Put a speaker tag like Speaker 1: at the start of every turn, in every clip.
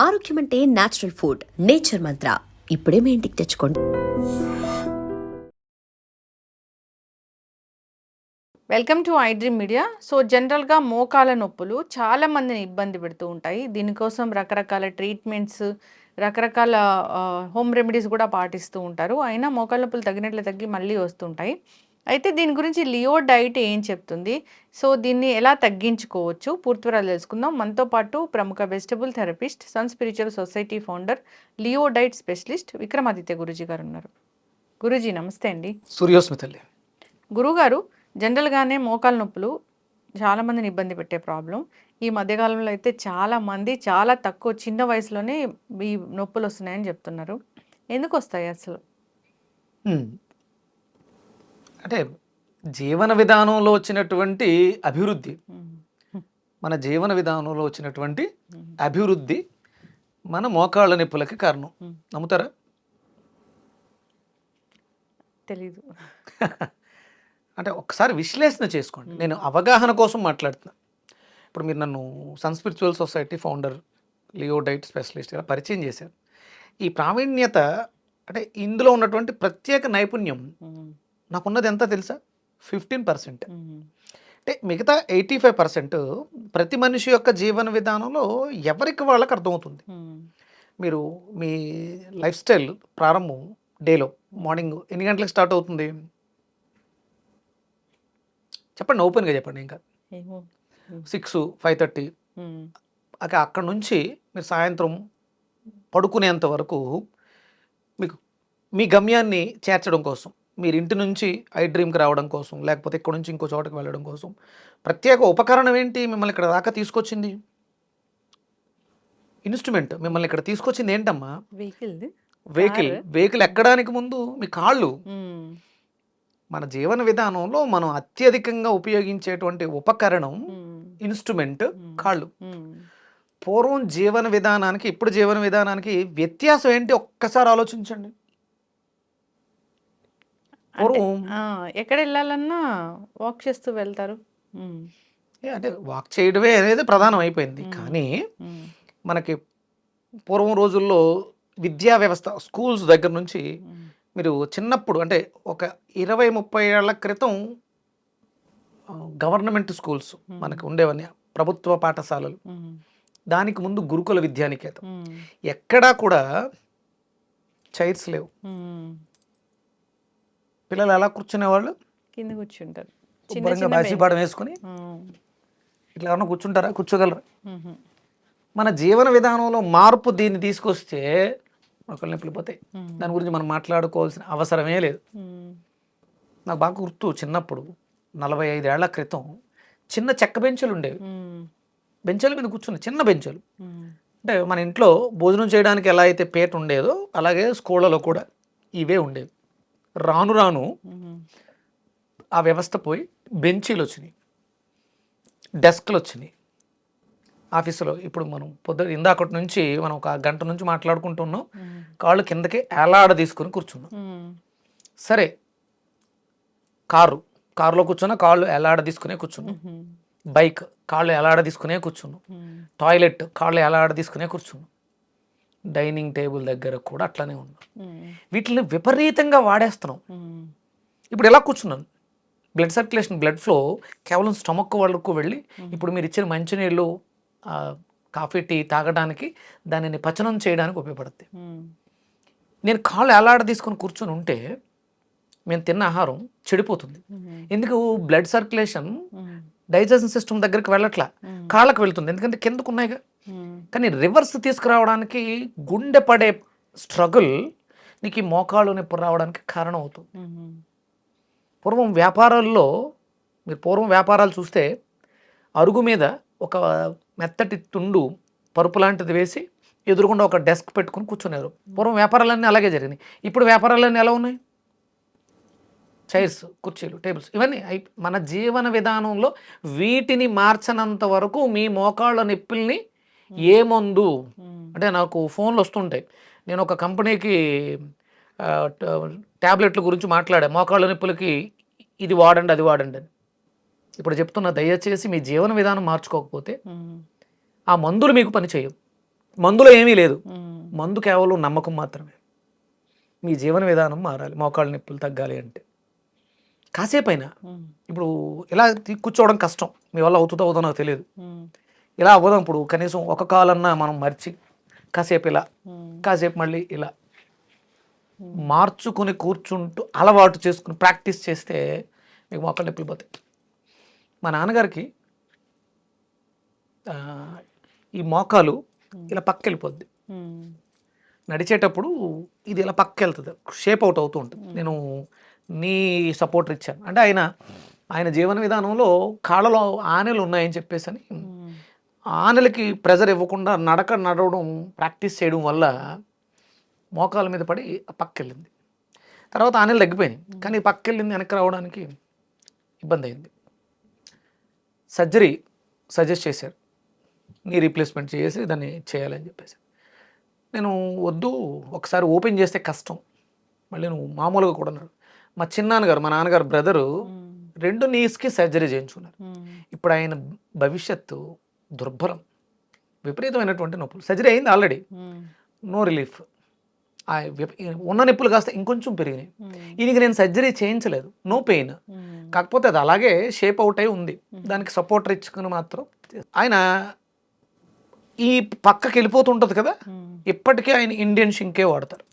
Speaker 1: ఆరోగ్యం అంటే natural food nature మంత్ర ఇప్పుడే మీ ఇంటికి తెచ్చుకోండి.
Speaker 2: Welcome to iDream Media so జనరల్గా మోకాల నొప్పులు చాలా మందిని ఇబ్బంది పెడుతూ ఉంటాయి. దీనికోసం రకరకాల ట్రీట్మెంట్స్ రకరకాల హోమ్ రెమెడీస్ కూడా పాటిస్తూ ఉంటారు. అయినా మోకాల నొప్పులు తగినట్లు తగ్గి మళ్ళీ వస్తుంటాయి. అయితే దీని గురించి లియో డైట్ ఏం చెప్తుంది? సో దీన్ని ఎలా తగ్గించుకోవచ్చు? పూర్తి వివరాలు తెలుసుకుందాం. మనతో పాటు ప్రముఖ vegetable therapist Sun Spiritual Society founder Leo Diet specialist Vikramaditya Guruji గారు ఉన్నారు. గురుజీ నమస్తే అండి.
Speaker 3: సూర్యోస్మి తల్లి
Speaker 2: గురువుగారు జనరల్గానే మోకాలు నొప్పులు చాలా మందిని ఇబ్బంది పెట్టే ప్రాబ్లం ఈ మధ్యకాలంలో అయితే చాలా మంది చాలా తక్కువ చిన్న వయసులోనే ఈ నొప్పులు వస్తున్నాయని చెప్తున్నారు. ఎందుకు వస్తాయి అసలు.
Speaker 3: అంటే జీవన విధానంలో వచ్చినటువంటి అభివృద్ధి. మన జీవన విధానంలో వచ్చినటువంటి అభివృద్ధి మన మోకాళ్ళ నొప్పులకి కారణం. నమ్ముతారా?
Speaker 2: తెలీదు.
Speaker 3: అంటే ఒక్కసారి విశ్లేషణ చేసుకోండి. నేను అవగాహన కోసం మాట్లాడుతున్నా. ఇప్పుడు మీరు నన్ను Sun Spiritual Society founder Leo Diet specialist ఇలా పరిచయం చేశారు. ఈ ప్రావీణ్యత అంటే ఇందులో ఉన్నటువంటి ప్రత్యేక నైపుణ్యం నాకున్నది ఎంత తెలుసా? Fifteen percent. అంటే మిగతా ఎయిటీ ఫైవ్ పర్సెంట్ ప్రతి మనిషి యొక్క జీవన విధానంలో ఎవరికి వాళ్ళకి అర్థమవుతుంది. మీరు మీ లైఫ్ స్టైల్ ప్రారంభం డేలో మార్నింగ్ ఎన్ని గంటలకు స్టార్ట్ అవుతుంది? చెప్పండి ఓపెన్గా చెప్పండి ఇంకా. Six five thirty.
Speaker 2: ఉమ్,
Speaker 3: అక అక్కడ నుంచి మీరు సాయంత్రం పడుకునేంత వరకు మీకు మీ గమ్యాన్ని చేర్చడం కోసం మీరు ఇంటి నుంచి ఐ డ్రీమ్కి రావడం కోసం లేకపోతే ఇక్కడ నుంచి ఇంకో చోటకి వెళ్ళడం కోసం ప్రత్యేక ఉపకరణం ఏంటి మిమ్మల్ని ఇక్కడ దాకా తీసుకొచ్చింది? ఇన్స్ట్రుమెంట్ మిమ్మల్ని ఇక్కడ తీసుకొచ్చింది ఏంటమ్మా?
Speaker 2: వెహికల్.
Speaker 3: వెహికల్? వెహికల్ ఎక్కడానికి ముందు మీ కాళ్ళు. మన జీవన విధానంలో మనం అత్యధికంగా ఉపయోగించేటువంటి ఉపకరణం ఇన్స్ట్రుమెంట్. కాళ్ళు. పూర్వం జీవన విధానానికి ఇప్పుడు జీవన విధానానికి వ్యత్యాసం ఏంటి? ఒక్కసారి ఆలోచించండి.
Speaker 2: ఎక్కడ వెళ్ళాలన్నా వాక్ చేస్తూ వెళ్తారు.
Speaker 3: అంటే వాక్ చేయడమే అనేది ప్రధానం అయిపోయింది. కానీ మనకి పూర్వం రోజుల్లో విద్యా వ్యవస్థ స్కూల్స్ దగ్గర నుంచి మీరు చిన్నప్పుడు అంటే ఒక ఇరవై ముప్పై ఏళ్ళ క్రితం గవర్నమెంట్ స్కూల్స్. మనకు ఉండేవన్నీ ప్రభుత్వ పాఠశాలలు. దానికి ముందు గురుకుల విద్యానికేతం ఎక్కడా కూడా చైర్స్ లేవు. పిల్లలు ఎలా కూర్చునేవాళ్ళు
Speaker 2: కింద కూర్చుంటారు. చిన్న
Speaker 3: శుభ్రంగా బాసిపాడం వేసుకుని ఇట్లా ఎవరన్నా కూర్చుంటారా? కూర్చోగలరా? మన జీవన విధానంలో మార్పు దీన్ని తీసుకొస్తే మొక్కలు నొప్పులు పోతాయి. దాని గురించి మనం మాట్లాడుకోవాల్సిన అవసరమే లేదు. నాకు బాగా గుర్తు చిన్నప్పుడు నలభై ఐదేళ్ళ క్రితం చిన్న చెక్క బెంచులు ఉండేవి. బెంచుల మీద కూర్చుని చిన్న బెంచులు. అంటే మన ఇంట్లో భోజనం చేయడానికి ఎలా అయితే పేట ఉండేదో అలాగే స్కూళ్ళలో కూడా ఇవే ఉండేవి. రాను రాను ఆ వ్యవస్థ పోయి బెంచీలు వచ్చినాయి. డెస్క్లు వచ్చినాయి. ఆఫీసులో ఇప్పుడు మనం పొద్దు ఇందాకటి నుంచి మనం ఒక గంట నుంచి మాట్లాడుకుంటున్నాం. కాళ్ళు కిందకి ఎలాడ తీసుకుని కూర్చున్నాం. సరే కారు కారులో కూర్చున్నా కాళ్ళు ఎలాడ తీసుకునే కూర్చున్నాం. బైక్ కాళ్ళు ఎలాడ తీసుకునే కూర్చున్నాం. టాయిలెట్ కాళ్ళు ఎలాడ తీసుకునే కూర్చున్నాం. డైనింగ్ టేబుల్ దగ్గర కూడా అట్లనే ఉన్నాం. వీటిని విపరీతంగా వాడేస్తున్నాం. ఇప్పుడు ఎలా కూర్చున్నాను? బ్లడ్ సర్క్యులేషన్ బ్లడ్ ఫ్లో కేవలం స్టమక్ వరకు వెళ్ళి ఇప్పుడు మీరు ఇచ్చిన మంచినీళ్ళు కాఫీ టీ తాగడానికి దానిని పచనం చేయడానికి ఉపయోగపడుతుంది నేను కాళ్ళు ఎలాడ తీసుకొని కూర్చొని ఉంటే మేము తిన్న ఆహారం చెడిపోతుంది. ఎందుకు? బ్లడ్ సర్క్యులేషన్ డైజెషన్ సిస్టమ్ దగ్గరికి వెళ్ళట్లా. కాళ్ళకు వెళ్తుంది. ఎందుకంటే కిందకు ఉన్నాయిగా కానీ రివర్స్ తీసుకురావడానికి గుండె పడే స్ట్రగుల్ నీకు ఈ మోకాళ్ళు నొప్పి రావడానికి కారణం అవుతుంది పూర్వం వ్యాపారాల్లో మీరు పూర్వం వ్యాపారాలు చూస్తే అరుగు మీద ఒక మెత్తటి తుండు పరుపు లాంటిది వేసి ఎదురుగుండా ఒక డెస్క్ పెట్టుకుని కూర్చున్నారు పూర్వం వ్యాపారాలన్నీ అలాగే జరిగినాయి. ఇప్పుడు వ్యాపారాలన్నీ ఎలా ఉన్నాయి? చైర్స్ కుర్చీలు టేబుల్స్ ఇవన్నీ అయి- మన జీవన విధానంలో వీటిని మార్చనంత వరకు మీ మోకాళ్ళ నొప్పుల్ని ఏ మందు
Speaker 2: ఉమ్,
Speaker 3: అంటే నాకు ఫోన్లు వస్తుంటాయి. నేను ఒక కంపెనీకి ఆ, ట- టాబ్లెట్ల గురించి మాట్లాడా. మోకాళ్ళ నొప్పులకి ఇది వాడండి అది వాడండి అని. ఇప్పుడు చెప్తున్నా దయచేసి మీ జీవన విధానం మార్చుకోకపోతే ఆ మందులు మీకు పని చేయవు. మందులో ఏమీ లేదు. మందు కేవలం నమ్మకం మాత్రమే. మీ జీవన విధానం మారాలి. మోకాళ్ళ నొప్పులు తగ్గాలి అంటే. కాసేపు అయినా. ఇప్పుడు ఇలా కూర్చోవడం కష్టం. మీ వల్ల అవుతుందో అవుతుందో నాకు తెలియదు. ఇలా అవ్వదాం ఇప్పుడు కనీసం ఒక కాలన్నా మనం మర్చి కాసేపు ఇలా. కాసేపు మళ్ళీ ఇలా మార్చుకుని కూర్చుంటూ అలవాటు చేసుకుని ప్రాక్టీస్ చేస్తే మీకు మొక్కలు నొప్పులు పోతాయి. మా నాన్నగారికి ఈ మోకాలు ఇలా పక్క వెళ్ళిపోద్ది. నడిచేటప్పుడు ఇది ఇలా పక్క వెళ్తుంది. షేప్ అవుట్ అవుతూ ఉంటుంది. నేను నీ సపోర్ట్ ఇచ్చాను అంటే ఆయన ఆయన జీవన విధానంలో కాళ్ళలో ఆనెలు ఉన్నాయని చెప్పేసి అని. ఆనెలకి ప్రెజర్ ఇవ్వకుండా నడక నడవడం ప్రాక్టీస్ చేయడం వల్ల మోకాల మీద పడి పక్కెళ్ళింది. తర్వాత ఆనెలు తగ్గిపోయినాయి. కానీ పక్కెళ్ళింది వెనక్కి రావడానికి ఇబ్బంది అయింది. సర్జరీ సజెస్ట్ చేశారు. నీ రీప్లేస్మెంట్ చేసి దాన్ని చేయాలని చెప్పేసి. నేను వద్దు ఒకసారి ఓపెన్ చేస్తే కష్టం. మళ్ళీ నువ్వు మామూలుగా కూడా మా చిన్నాన్నగారు మా నాన్నగారు బ్రదరు. రెండు నీస్కి సర్జరీ చేయించుకున్నారు. ఇప్పుడు ఆయన భవిష్యత్తు దుర్భరం విపరీతమైనటువంటి నొప్పులు సర్జరీ అయింది ఆల్రెడీ. నో రిలీఫ్ ఉన్న నొప్పులు కాస్త ఇంకొంచెం పెరిగినాయి. ఈయనకి నేను సర్జరీ చేయించలేదు నో పెయిన్. కాకపోతే అది అలాగే షేప్ అవుట్ అయి ఉంది దానికి సపోర్టర్ ఇచ్చుకుని మాత్రం ఆయన ఈ పక్కకి వెళ్ళిపోతుంటుంది కదా. ఇప్పటికీ ఆయన ఇండియన్ షింకే వాడతారు.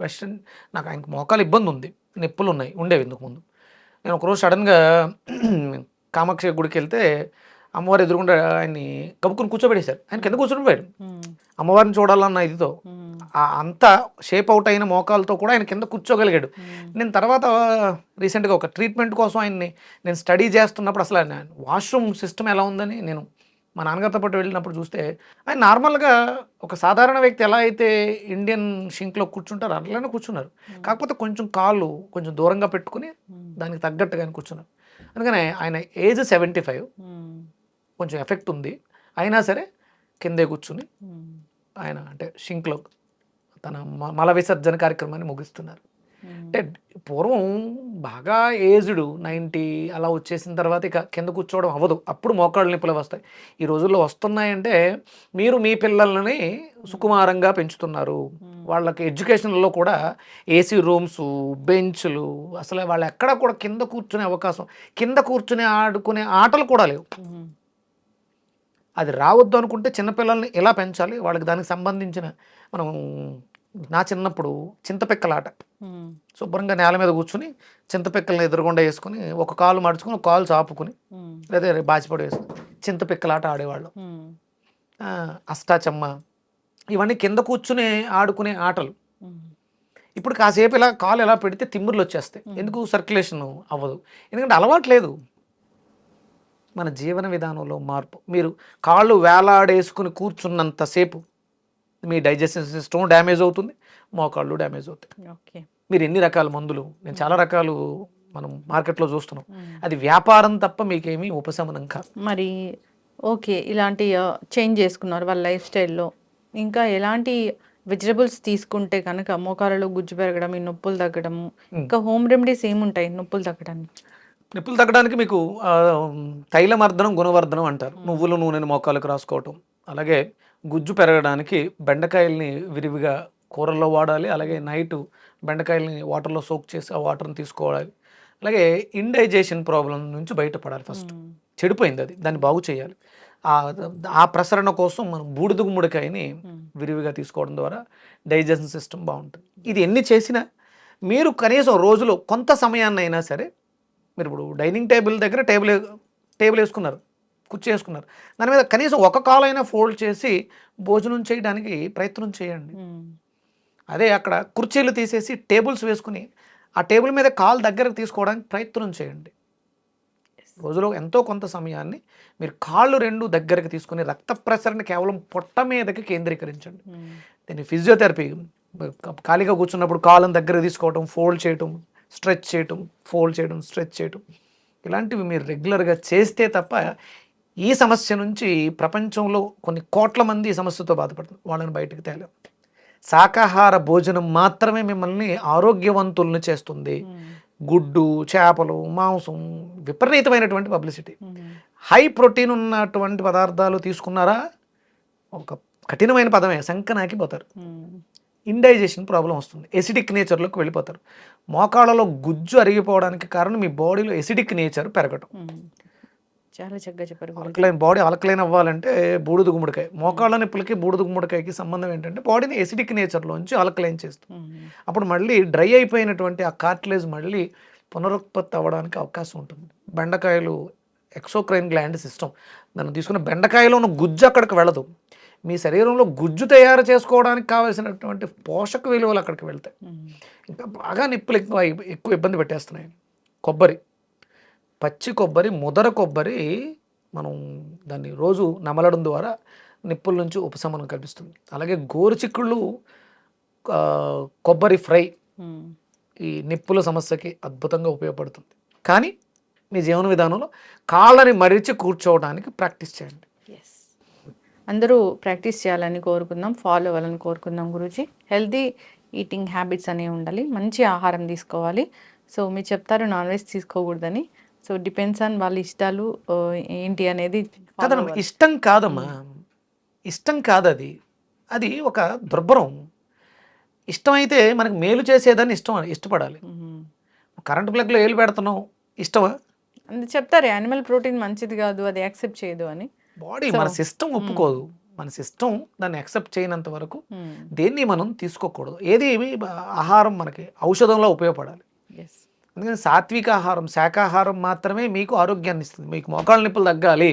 Speaker 3: వెస్ట్రన్ నాకు ఆయనకు మోకాలు ఇబ్బంది ఉంది నొప్పులు ఉన్నాయి ఉండేవి ఇందుకు ముందు. నేను ఒకరోజు సడన్గా కామాక్షి గుడికి వెళ్తే అమ్మవారు ఎదురుగుండా ఆయన్ని కమ్ముకుని కూర్చోబెట్టేశారు. ఆయన కింద కూర్చోబెట్టాడు
Speaker 2: మ్మ్.
Speaker 3: అమ్మవారిని చూడాలన్న ఇదితో అంత షేప్ అవుట్ అయిన మోకాలతో కూడా ఆయన కింద కూర్చోగలిగాడు. నేను తర్వాత రీసెంట్గా ఒక ట్రీట్మెంట్ కోసం ఆయన్ని నేను స్టడీ చేస్తున్నప్పుడు అసలు ఆయన వాష్రూమ్ సిస్టమ్ ఎలా ఉందని నేను మా నాన్నగారితో పాటు వెళ్ళినప్పుడు చూస్తే ఆయన నార్మల్గా ఒక సాధారణ వ్యక్తి ఎలా అయితే ఇండియన్ షింక్లో కూర్చుంటారో అట్లానే కూర్చున్నారు కాకపోతే కొంచెం కాళ్ళు కొంచెం దూరంగా పెట్టుకుని దానికి తగ్గట్టుగా ఆయన కూర్చున్నారు అందుకనే ఆయన ఏజ్ సెవెంటీ ఫైవ్. కొంచెం ఎఫెక్ట్ ఉంది అయినా సరే కిందే కూర్చుని. ఆయన అంటే షింక్లో తన మ- మల విసర్జన కార్యక్రమాన్ని ముగిస్తున్నారు. అంటే పూర్వం బాగా ఏజ్డ్ నైంటీ అలా వచ్చేసిన తర్వాత ఇక కింద కూర్చోవడం అవ్వదు. అప్పుడు మోకాళ్ళ నొప్పులు వస్తాయి. ఈ రోజుల్లో వస్తున్నాయంటే మీరు మీ పిల్లల్ని సుకుమారంగా పెంచుతున్నారు. వాళ్ళకి ఎడ్యుకేషన్లో కూడా ఏసీ రూమ్స్ బెంచ్లు అసలు వాళ్ళు ఎక్కడ కూడా కింద కూర్చునే అవకాశం కింద కూర్చుని ఆడుకునే ఆటలు కూడా లేవు. అది రావద్దు అనుకుంటే చిన్నపిల్లల్ని ఎలా పెంచాలి? వాళ్ళకి దానికి సంబంధించిన మనం నా చిన్నప్పుడు చింతపిక్కలాట. శుభ్రంగా నేల మీద కూర్చుని చింతపిక్కల్ని ఎదురుగుండా వేసుకుని ఒక కాలు మడుచుకుని ఒక కాలు చాపుకుని. లేదా బాచిపడి వేసుకుని చింతపిక్కలాట ఆడేవాళ్ళం. అష్టాచమ్మ ఇవన్నీ కింద కూర్చుని ఆడుకునే ఆటలు. ఇప్పుడు కాసేపు ఇలా కాలు ఎలా పెడితే తిమ్ముర్లు వచ్చేస్తాయి. ఎందుకు సర్క్యులేషన్ అవ్వదు. ఎందుకంటే అలవాటు లేదు. మన జీవన విధానంలో మార్పు. మీరు కాళ్ళు వేలాడేసుకుని కూర్చున్నంతసేపు మీ డైజెషన్ సిస్టమ్ డ్యామేజ్ అవుతుంది మోకాళ్ళు డ్యామేజ్ అవుతాయి.
Speaker 2: ఓకే.
Speaker 3: మీరు ఎన్ని రకాల మందులు నేను చాలా రకాలు మనం మార్కెట్లో చూస్తున్నాం. అది వ్యాపారం తప్ప మీకేమీ ఉపశమనం కాదు.
Speaker 2: మరి ఓకే ఇలాంటి చేంజ్ చేసుకున్నారు వాళ్ళ లైఫ్ స్టైల్లో. ఇంకా ఎలాంటి వెజిటబుల్స్ తీసుకుంటే కనుక మోకాలలో గుజ్జు పెరగడం ఈ నొప్పులు తగ్గడము ఇంకా హోమ్ రెమెడీస్ ఏముంటాయి నొప్పులు తగ్గడానికి?
Speaker 3: నిప్పులు తగ్గడానికి మీకు తైలమర్దనం గుణవర్ధనం అంటారు. నువ్వుల నూనెని మోకాలకు రాసుకోవటం. అలాగే గుజ్జు పెరగడానికి బెండకాయల్ని విరివిగా కూరల్లో వాడాలి అలాగే నైట్ బెండకాయల్ని వాటర్లో సోక్ చేసి ఆ వాటర్ని తీసుకోవాలి. అలాగే ఇండైజేషన్ ప్రాబ్లం నుంచి బయటపడాలి ఫస్ట్. చెడిపోయింది అది దాన్ని బాగు చేయాలి. ఆ ప్రసరణ కోసం మనం బూడిద గుమ్మడికాయని
Speaker 2: మ్మ్.
Speaker 3: విరివిగా తీసుకోవడం ద్వారా డైజెషన్ సిస్టమ్ బాగుంటుంది. ఇది ఎన్ని చేసినా మీరు కనీసం రోజులో కొంత సమయాన్ని అయినా సరే మీరు ఇప్పుడు డైనింగ్ టేబుల్ దగ్గర టేబుల్ టేబుల్ వేసుకున్నారు. కుర్చీ వేసుకున్నారు దాని మీద కనీసం ఒక కాల్ అయినా ఫోల్డ్ చేసి భోజనం చేయడానికి ప్రయత్నం చేయండి. అదే అక్కడ కుర్చీలు తీసేసి టేబుల్స్ వేసుకుని ఆ టేబుల్ మీద కాల్ దగ్గరకు తీసుకోవడానికి ప్రయత్నం చేయండి. రోజులో ఎంతో కొంత సమయాన్ని మీరు కాళ్ళు రెండు దగ్గరకు తీసుకుని రక్త ప్రసరణ కేవలం పొట్ట మీదకి కేంద్రీకరించండి. దీన్ని ఫిజియోథెరపీ ఖాళీగా కూర్చున్నప్పుడు కాళ్ళని దగ్గర తీసుకోవడం ఫోల్డ్ చేయటం స్ట్రెచ్ చేయటం ఫోల్డ్ చేయడం స్ట్రెచ్ చేయటం ఇలాంటివి మీరు రెగ్యులర్గా చేస్తే తప్ప ఈ సమస్య నుంచి ప్రపంచంలో కొన్ని కోట్ల మంది ఈ సమస్యతో బాధపడుతున్నారు. వాళ్ళని బయటకు తేలేం. శాకాహార భోజనం మాత్రమే మిమ్మల్ని ఆరోగ్యవంతుల్ని చేస్తుంది. గుడ్డు చేపలు మాంసం విపరీతమైనటువంటి పబ్లిసిటీ. హై ప్రోటీన్ ఉన్నటువంటి పదార్థాలు తీసుకున్నారా? ఒక కఠినమైన పదమే సంకనాకి పోతారు ఇండైజెషన్ ప్రాబ్లం వస్తుంది. ఎసిడిక్ నేచర్లోకి వెళ్ళిపోతారు. మోకాళ్ళలో గుజ్జు అరిగిపోవడానికి కారణం మీ బాడీలో ఎసిడిక్ నేచర్ పెరగడం
Speaker 2: చాలా చక్కగా చెప్పారు.
Speaker 3: ఆల్కలైన్ బాడీ ఆల్కలైన్ అవ్వాలంటే బూడిద గుమ్మడికాయ. మోకాళ్ళ నొప్పులకి బూడిద గుమ్మడికాయకి సంబంధం ఏంటంటే బాడీని ఎసిడిక్ నేచర్లోంచి ఆల్కలైన్ చేస్తుంది. అప్పుడు మళ్ళీ డ్రై అయిపోయినటువంటి ఆ కార్టిలేజ్ మళ్ళీ పునరుత్పత్తి అవ్వడానికి అవకాశం ఉంటుంది. బెండకాయలు ఎక్సోక్రైన్ గ్లాండ్ సిస్టమ్ దాన్ని తీసుకున్న బెండకాయలో ఉన్న గుజ్జు అక్కడికి వెళ్ళదు. మీ శరీరంలో గుజ్జు తయారు చేసుకోవడానికి కావాల్సినటువంటి పోషక విలువలు అక్కడికి వెళ్తాయి. ఇంకా బాగా నిప్పులు ఎక్కువ ఎక్కువ ఇబ్బంది పెట్టేస్తున్నాయి. కొబ్బరి. పచ్చి కొబ్బరి ముదర కొబ్బరి మనం దాన్ని రోజు నమలడం ద్వారా నిప్పుల నుంచి ఉపశమనం కల్పిస్తుంది. అలాగే గోరుచిక్కుళ్ళు కొబ్బరి ఫ్రై. ఈ నిప్పుల సమస్యకి అద్భుతంగా ఉపయోగపడుతుంది. కానీ మీ జీవన విధానంలో కాళ్ళని మరిచి కూర్చోవడానికి ప్రాక్టీస్ చేయండి.
Speaker 2: ఎస్ అందరూ ప్రాక్టీస్ చేయాలని కోరుకుందాం ఫాలో అవ్వాలని కోరుకుందాం గురూజీ. హెల్తీ ఈటింగ్ హ్యాబిట్స్ అనేవి ఉండాలి మంచి ఆహారం తీసుకోవాలి. సో మీరు చెప్తారు నాన్ వెజ్ తీసుకోకూడదని. సో డిపెండ్స్ ఆన్ వాళ్ళ ఇష్టాలు ఏంటి అనేది
Speaker 3: కాదమ్మా
Speaker 2: అవ్వాలి.
Speaker 3: ఇష్టం కాదమ్మా. ఇష్టం కాదు అది. అది ఒక దుర్భరం. ఇష్టమైతే మనకు మేలు చేసేదాన్ని ఇష్టం ఇష్టపడాలి.
Speaker 2: మ్మ్.
Speaker 3: కరెంట్ ప్లగ్లో ఏలు పెడుతున్నాం ఇష్టమా?
Speaker 2: చెప్తారు యానిమల్ ప్రోటీన్ మంచిది కాదు అది యాక్సెప్ట్ చేయదు అని.
Speaker 3: బాడీ మన సిస్టమ్ ఒప్పుకోదు. మన సిస్టమ్ దాన్ని యాక్సెప్ట్ చేయనంత వరకు. దేన్ని మనం తీసుకోకూడదు. ఏది ఆహారం మనకి ఔషధంలో ఉపయోగపడాలి.
Speaker 2: ఎస్
Speaker 3: అందుకని సాత్విక ఆహారం శాకాహారం మాత్రమే మీకు ఆరోగ్యాన్ని ఇస్తుంది. మీకు మోకాళ్ళ నిప్పులు తగ్గాలి.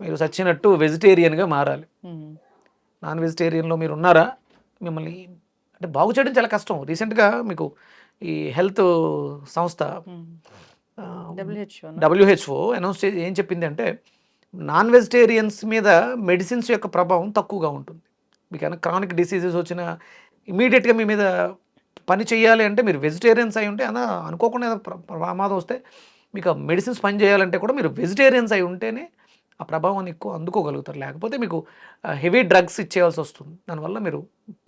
Speaker 3: మీరు సచ్చినట్టు వెజిటేరియన్గా మారాలి. నాన్ వెజిటేరియన్లో మీరు ఉన్నారా? మిమ్మల్ని అంటే బాగు చేయడం చాలా కష్టం. రీసెంట్గా మీకు ఈ హెల్త్ సంస్థ? డబ్ల్యూహెచ్ఓ అనౌన్స్ చేసి ఏం చెప్పింది అంటే నాన్ వెజిటేరియన్స్ మీద మెడిసిన్స్ యొక్క ప్రభావం తక్కువగా ఉంటుంది. మీకు ఏమైనా క్రానిక్ డిసీజెస్ వచ్చిన ఇమీడియట్గా మీ మీద పని చేయాలి అంటే మీరు వెజిటేరియన్స్ అయి ఉంటే అలా అనుకోకుండా ప్రమాదం వస్తే మీకు ఆ మెడిసిన్స్ పని చేయాలంటే కూడా మీరు వెజిటేరియన్స్ అయి ఉంటేనే ఆ ప్రభావాన్ని ఎక్కువ అందుకోగలుగుతారు. లేకపోతే మీకు హెవీ డ్రగ్స్ ఇచ్చేయాల్సి వస్తుంది. దానివల్ల మీరు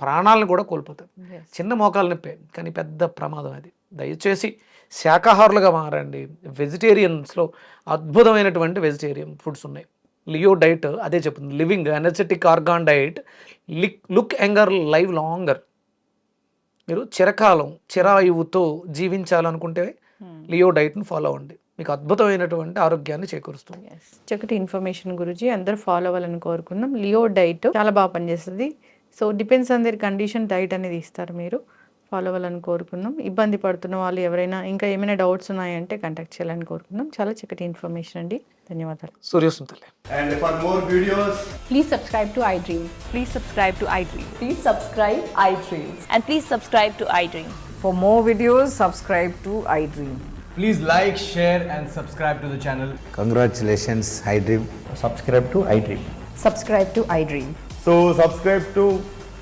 Speaker 3: ప్రాణాలను కూడా కోల్పోతారు. చిన్న మోకాలు నొప్పే కానీ పెద్ద ప్రమాదం అది. దయచేసి శాకాహారులుగా మారండి. వెజిటేరియన్స్లో అద్భుతమైనటువంటి వెజిటేరియన్ ఫుడ్స్ ఉన్నాయి. లియో డైట్ అదే చెప్తుంది. Living energetic organ diet lick look younger live longer మీరు చిరకాలం చిరాయువుతో జీవించాలనుకుంటే
Speaker 2: Hmm.
Speaker 3: లియో డైట్ను ఫాలో అవ్వండి. మీకు అద్భుతమైనటువంటి ఆరోగ్యాన్ని చేకూరుస్తుంది.
Speaker 2: చక్కటి ఇన్ఫర్మేషన్ గురించి అందరూ ఫాలో అవ్వాలని కోరుకుందాం. లియో డైట్ చాలా బాగా పనిచేస్తుంది. So depends on their condition diet అనేది ఇస్తారు మీరు. ఫాలో అవ్వాలని కోరుకుందాం ఇబ్బంది పడుతున్న వాళ్ళు ఎవరైనా ఇంకా ఏమైనా డౌట్స్ ఉన్నాయంటే కాంటాక్ట్ చేయాలని కోరుకుందాం చాలా చక్కటి ఇన్ఫర్మేషన్ అండి ధన్యవాదాలు
Speaker 3: సూర్యోస్తం తల్లి
Speaker 4: And for more videos,
Speaker 5: Please subscribe to iDream. Please subscribe to iDream.
Speaker 6: Please subscribe iDreams.
Speaker 5: And please subscribe to iDream.
Speaker 6: For more videos, subscribe to iDream.
Speaker 4: please like, share, and subscribe to the channel.
Speaker 7: Congratulations, iDream.
Speaker 8: subscribe to iDream.
Speaker 6: Subscribe to iDream.
Speaker 4: So, subscribe to iDream Media.
Speaker 9: I